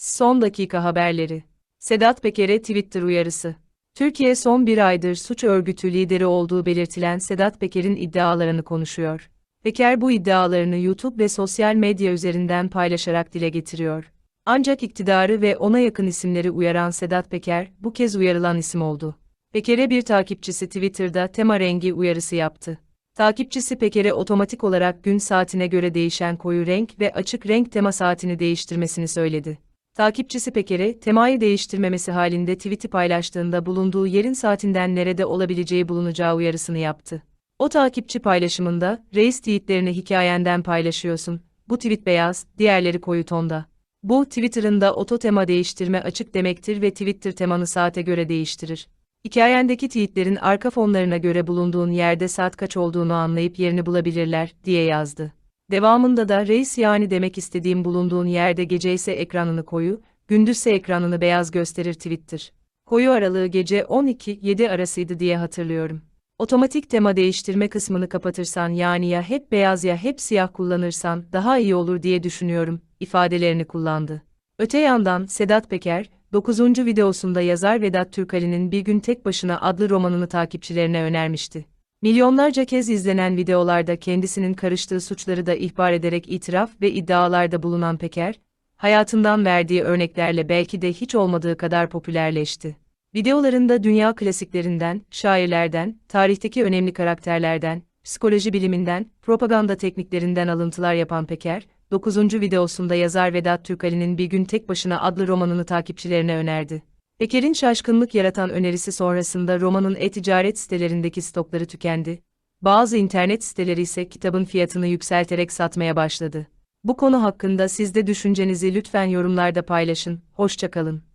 Son dakika haberleri. Sedat Peker'e Twitter uyarısı. Türkiye son bir aydır suç örgütü lideri olduğu belirtilen Sedat Peker'in iddialarını konuşuyor. Peker bu iddialarını YouTube ve sosyal medya üzerinden paylaşarak dile getiriyor. Ancak iktidarı ve ona yakın isimleri uyaran Sedat Peker, bu kez uyarılan isim oldu. Peker'e bir takipçisi Twitter'da tema rengi uyarısı yaptı. Takipçisi Peker'e otomatik olarak gün saatine göre değişen koyu renk ve açık renk tema saatini değiştirmesini söyledi. Takipçisi Peker'e temayı değiştirmemesi halinde tweet'i paylaştığında bulunduğu yerin saatinden nerede olabileceği bulunacağı uyarısını yaptı. O takipçi paylaşımında, reis tweetlerini hikayenden paylaşıyorsun, bu tweet beyaz, diğerleri koyu tonda. Bu, Twitter'ında oto tema değiştirme açık demektir ve Twitter temanı saate göre değiştirir. Hikayendeki tweetlerin arka fonlarına göre bulunduğun yerde saat kaç olduğunu anlayıp yerini bulabilirler, diye yazdı. Devamında da reis yani demek istediğim bulunduğun yerde gece ise ekranını koyu, gündüzse ekranını beyaz gösterir Twitter. Koyu aralığı gece 12-7 arasıydı diye hatırlıyorum. Otomatik tema değiştirme kısmını kapatırsan yani ya hep beyaz ya hep siyah kullanırsan daha iyi olur diye düşünüyorum, ifadelerini kullandı. Öte yandan Sedat Peker, 9. videosunda yazar Vedat Türkali'nin Bir Gün Tek Başına adlı romanını takipçilerine önermişti. Milyonlarca kez izlenen videolarda kendisinin karıştığı suçları da ihbar ederek itiraf ve iddialarda bulunan Peker, hayatından verdiği örneklerle belki de hiç olmadığı kadar popülerleşti. Videolarında dünya klasiklerinden, şairlerden, tarihteki önemli karakterlerden, psikoloji biliminden, propaganda tekniklerinden alıntılar yapan Peker, 9. videosunda yazar Vedat Türkali'nin Bir Gün Tek Başına adlı romanını takipçilerine önerdi. Peker'in şaşkınlık yaratan önerisi sonrasında romanın e-ticaret sitelerindeki stokları tükendi. Bazı internet siteleri ise kitabın fiyatını yükselterek satmaya başladı. Bu konu hakkında siz de düşüncenizi lütfen yorumlarda paylaşın. Hoşçakalın.